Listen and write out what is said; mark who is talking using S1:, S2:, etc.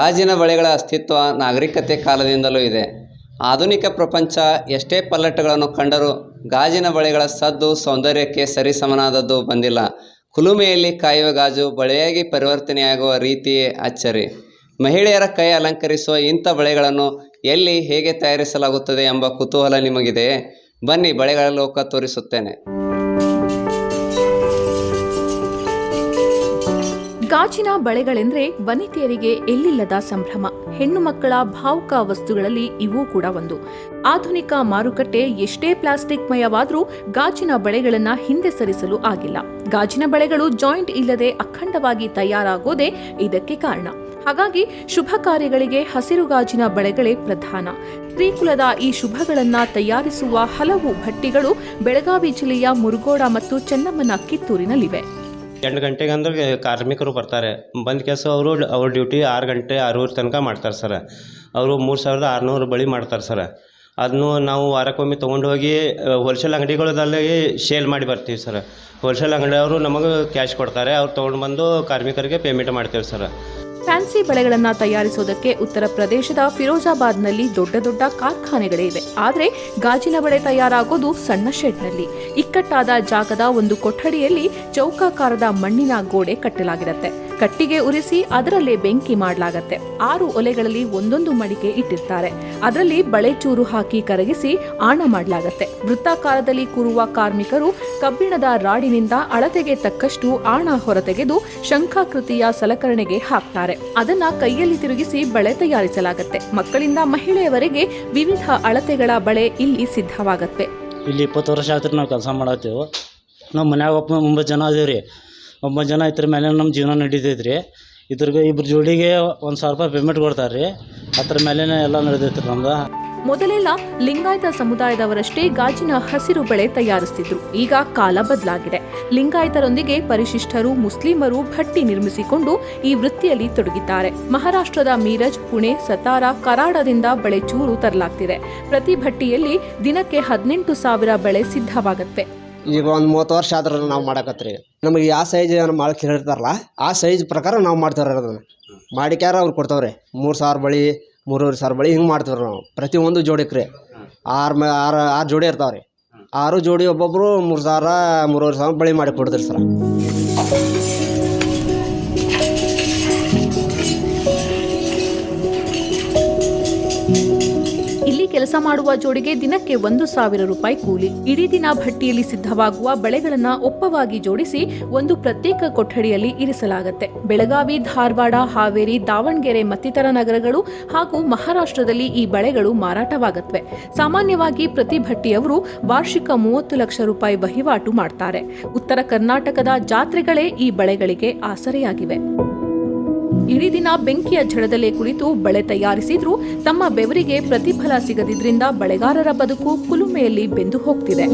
S1: ಗಾಜಿನ ಬಳೆಗಳ ಅಸ್ತಿತ್ವ ನಾಗರಿಕತೆ ಕಾಲದಿಂದಲೂ ಇದೆ. ಆಧುನಿಕ ಪ್ರಪಂಚ ಎಷ್ಟೇ ಪಲ್ಲಟಗಳನ್ನು ಕಂಡರೂ ಗಾಜಿನ ಬಳೆಗಳ ಸದ್ದು ಸೌಂದರ್ಯಕ್ಕೆ ಸರಿಸಮನಾದದ್ದು ಬಂದಿಲ್ಲ. ಕುಲುಮೆಯಲ್ಲಿ ಕಾಯುವ ಗಾಜು ಬಳೆಯಾಗಿ ಪರಿವರ್ತನೆಯಾಗುವ ರೀತಿಯೇ ಅಚ್ಚರಿ. ಮಹಿಳೆಯರ ಕೈ ಅಲಂಕರಿಸುವ ಇಂಥ ಬಳೆಗಳನ್ನು ಎಲ್ಲಿ ಹೇಗೆ ತಯಾರಿಸಲಾಗುತ್ತದೆ ಎಂಬ ಕುತೂಹಲ ನಿಮಗಿದೆ? ಬನ್ನಿ ಬಳೆಗಳ ಲೋಕ ತೋರಿಸುತ್ತೇನೆ.
S2: ಗಾಜಿನ ಬಳೆಗಳೆಂದ್ರೆ ವನಿತೆಯರಿಗೆ ಎಲ್ಲಿಲ್ಲದ ಸಂಭ್ರಮ. ಹೆಣ್ಣು ಮಕ್ಕಳ ಭಾವುಕ ವಸ್ತುಗಳಲ್ಲಿ ಇವೂ ಕೂಡ ಒಂದು. ಆಧುನಿಕ ಮಾರುಕಟ್ಟೆ ಎಷ್ಟೇ ಪ್ಲಾಸ್ಟಿಕ್ ಮಯವಾದರೂ ಗಾಜಿನ ಬಳೆಗಳನ್ನ ಹಿಂದೆ ಸರಿಸಲು ಆಗಿಲ್ಲ. ಗಾಜಿನ ಬಳೆಗಳು ಜಾಯಿಂಟ್ ಇಲ್ಲದೆ ಅಖಂಡವಾಗಿ ತಯಾರಾಗೋದೇ ಇದಕ್ಕೆ ಕಾರಣ. ಹಾಗಾಗಿ ಶುಭ ಕಾರ್ಯಗಳಿಗೆ ಹಸಿರು ಗಾಜಿನ ಬಳೆಗಳೇ ಪ್ರಧಾನ. ಸ್ತ್ರೀಕುಲದ ಈ ಶುಭಗಳನ್ನ ತಯಾರಿಸುವ ಹಲವು ಭಟ್ಟಿಗಳು ಬೆಳಗಾವಿ ಜಿಲ್ಲೆಯ ಮುರುಗೋಡ ಮತ್ತು ಚೆನ್ನಮ್ಮನ ಕಿತ್ತೂರಿನಲ್ಲಿವೆ.
S3: ಎಂಟು ಗಂಟೆಗೆ ಅಂದ್ರೆ ಕಾರ್ಮಿಕರು ಬರ್ತಾರೆ. ಬಂದ ಕೆಲಸ ಅವರು, ಅವ್ರ ಡ್ಯೂಟಿ ಆರು ಗಂಟೆ, ಆರೂವರೆ ತನಕ ಮಾಡ್ತಾರೆ ಸರ. ಅವರು ಮೂರು ಸಾವಿರದ ಆರುನೂರು ಬಳಿ ಮಾಡ್ತಾರೆ ಸರ. ಅದನ್ನು ನಾವು ವಾರಕ್ಕೊಮ್ಮೆ ತೊಗೊಂಡು ಹೋಗಿ ಹೋಲ್ಸೇಲ್ ಅಂಗಡಿಗಳದಲ್ಲಿ ಶೇಲ್ ಮಾಡಿ ಬರ್ತೀವಿ ಸರ್. ಹೋಲ್ಸೇಲ್ ಅಂಗಡಿಯವರು ನಮಗೆ ಕ್ಯಾಶ್ ಕೊಡ್ತಾರೆ. ಅವ್ರು ತೊಗೊಂಡು ಬಂದು ಕಾರ್ಮಿಕರಿಗೆ ಪೇಮೆಂಟ್ ಮಾಡ್ತೇವೆ ಸರ್.
S2: ಫ್ಯಾನ್ಸಿ ಬಳೆಗಳನ್ನ ತಯಾರಿಸುವುದಕ್ಕೆ ಉತ್ತರ ಪ್ರದೇಶದ ಫಿರೋಜಾಬಾದ್ನಲ್ಲಿ ದೊಡ್ಡ ದೊಡ್ಡ ಕಾರ್ಖಾನೆಗಳೇ ಇವೆ. ಆದರೆ ಗಾಜಿನ ಬಳೆ ತಯಾರಾಗೋದು ಸಣ್ಣ ಶೆಡ್ನಲ್ಲಿ. ಇಕ್ಕಟ್ಟಾದ ಜಾಗದ ಒಂದು ಕೊಠಡಿಯಲ್ಲಿ ಚೌಕಾಕಾರದ ಮಣ್ಣಿನ ಗೋಡೆ ಕಟ್ಟಲಾಗಿರುತ್ತೆ. ಕಟ್ಟಿಗೆ ಉರಿಸಿ ಅದರಲ್ಲೇ ಬೆಂಕಿ ಮಾಡಲಾಗತ್ತೆ. ಆರು ಒಲೆಗಳಲ್ಲಿ ಒಂದೊಂದು ಮಡಿಕೆ ಇಟ್ಟಿರ್ತಾರೆ. ಅದರಲ್ಲಿ ಬಳೆ ಚೂರು ಹಾಕಿ ಕರಗಿಸಿ ಆಣ ಮಾಡಲಾಗತ್ತೆ. ವೃತ್ತಾಕಾರದಲ್ಲಿ ಕೂರುವ ಕಾರ್ಮಿಕರು ಕಬ್ಬಿಣದ ರಾಡಿನಿಂದ ಅಳತೆಗೆ ತಕ್ಕಷ್ಟು ಆಣ ಹೊರತೆಗೆದು ಶಂಖಾಕೃತಿಯ ಸಲಕರಣೆಗೆ ಹಾಕ್ತಾರೆ. ಅದನ್ನ ಕೈಯಲ್ಲಿ ತಿರುಗಿಸಿ ಬಳೆ ತಯಾರಿಸಲಾಗತ್ತೆ. ಮಕ್ಕಳಿಂದ ಮಹಿಳೆಯವರೆಗೆ ವಿವಿಧ ಅಳತೆಗಳ ಬಳೆ ಇಲ್ಲಿ ಸಿದ್ಧವಾಗತ್ತೆ.
S4: ಇಲ್ಲಿ ಇಪ್ಪತ್ತು ವರ್ಷ ಆಯ್ತು ನಾವು ಕೆಲಸ ಮಾಡತ್ತೇವೆ ನಮ್ಮ ಮನ್ಯಾಗ ಒಂಬತ್ತು ಜನ ಅದೀವಿ ರೀ ಒಂಬತ್ತು ಜನ ಇದ್ರ ಮೇಲೆ ನಮ್ಮ ಜೀವನ ನಡೀತೈತೆ ರೀ ಇದ್ರಿಗೆ ಇಬ್ರು ಜೋಡಿಗೆ ಒಂದು ಸಾವಿರ ರೂಪಾಯಿ ಪೇಮೆಂಟ್ ಕೊಡ್ತಾರೆ ರೀ ಅದ್ರ ಮೇಲೆ ಎಲ್ಲ ನಡೆದೈತ್ರಿ ನಮ್ದು.
S2: ಮೊದಲೆಲ್ಲ ಲಿಂಗಾಯತ ಸಮುದಾಯದವರಷ್ಟೇ ಗಾಜಿನ ಹಸಿರು ಬಳೆ ತಯಾರಿಸ್ತಿದ್ರು. ಈಗ ಕಾಲ ಬದಲಾಗಿದೆ. ಲಿಂಗಾಯತರೊಂದಿಗೆ ಪರಿಶಿಷ್ಟರು, ಮುಸ್ಲಿಮರು ಭಟ್ಟಿ ನಿರ್ಮಿಸಿಕೊಂಡು ಈ ವೃತ್ತಿಯಲ್ಲಿ ತೊಡಗಿದ್ದಾರೆ. ಮಹಾರಾಷ್ಟ್ರದ ಮೀರಜ್, ಪುಣೆ, ಸತಾರ, ಕರಾಡದಿಂದ ಬಳೆ ಚೂರು ತರಲಾಗ್ತಿದೆ. ಪ್ರತಿ ಭಟ್ಟಿಯಲ್ಲಿ ದಿನಕ್ಕೆ ಹದಿನೆಂಟು ಸಾವಿರ ಬಳೆ ಸಿದ್ಧವಾಗತ್ತೆ.
S5: ಈಗ ಒಂದು ಮೂವತ್ತು ವರ್ಷ ಆದ್ರೆ ನಾವು ಮಾಡಕತ್ರಿ ನಮಗೆ ಯಾವ ಸೈಜ್ ಮಾಡಕ್ಕೆ ಹೇಳಿರ್ತಾರಲ್ಲ ಆ ಸೈಜ್ ಪ್ರಕಾರ ನಾವು ಮಾಡ್ತೇವ್ರಿ ಅದನ್ನು. ಮಾಡಿಕ್ಯಾರ ಅವ್ರು ಕೊಡ್ತಾವ್ರಿ. ಮೂರು ಸಾವಿರ ಬಳಿ, ಮೂರುವರೆ ಸಾವಿರ ಬಳಿ ಹಿಂಗೆ ಮಾಡ್ತೇವ್ರಿ ನಾವು. ಪ್ರತಿಯೊಂದು ಜೋಡಿಗೆ ರೀ ಆರು ಮ, ಆರು ಆರು ಜೋಡಿ ಇರ್ತಾವೆ ಆರು ಜೋಡಿ ಒಬ್ಬೊಬ್ಬರು ಮೂರು ಸಾವಿರ, ಮೂರುವರೆ ಸಾವಿರ ಬಳಿ ಮಾಡಿ ಕೊಡ್ತೀರಿ ಸರ್.
S2: ಕೆಲಸ ಮಾಡುವ ಜೋಡಿಗೆ ದಿನಕ್ಕೆ ಒಂದು ಸಾವಿರ ರೂಪಾಯಿ ಕೂಲಿ. ಇಡೀ ದಿನ ಭಟ್ಟಿಯಲ್ಲಿ ಸಿದ್ಧವಾಗುವ ಬೆಳೆಗಳನ್ನ ಒಪ್ಪವಾಗಿ ಜೋಡಿಸಿ ಒಂದು ಪ್ರತ್ಯೇಕ ಕೊಠಡಿಯಲ್ಲಿ ಇರಿಸಲಾಗುತ್ತೆ. ಬೆಳಗಾವಿ, ಧಾರವಾಡ, ಹಾವೇರಿ, ದಾವಣಗೆರೆ ಮತ್ತಿತರ ನಗರಗಳು ಹಾಗೂ ಮಹಾರಾಷ್ಟ್ರದಲ್ಲಿ ಈ ಬಳೆಗಳು ಮಾರಾಟವಾಗುತ್ತವೆ ಸಾಮಾನ್ಯವಾಗಿ ಪ್ರತಿ ಭಟ್ಟಿಯವರು ವಾರ್ಷಿಕ ಮೂವತ್ತು ಲಕ್ಷ ರೂಪಾಯಿ ವಹಿವಾಟು ಮಾಡ್ತಾರೆ. ಉತ್ತರ ಕರ್ನಾಟಕದ ಜಾತ್ರೆಗಳೇ ಈ ಬಳೆಗಳಿಗೆ ಆಸರೆಯಾಗಿವೆ. ಇಡೀ ದಿನ ಬೆಂಕಿಯ ಝಳದಲ್ಲೇ ಕುಳಿತು ಬಳೆ ತಯಾರಿಸಿದ್ರೂ ತಮ್ಮ ಬೆವರಿಗೆ ಪ್ರತಿಫಲ ಸಿಗದಿದ್ರಿಂದ ಬಳೆಗಾರರ ಬದುಕು ಕುಲುಮೆಯಲ್ಲಿ ಬೆಂದು ಹೋಗ್ತಿದೆ.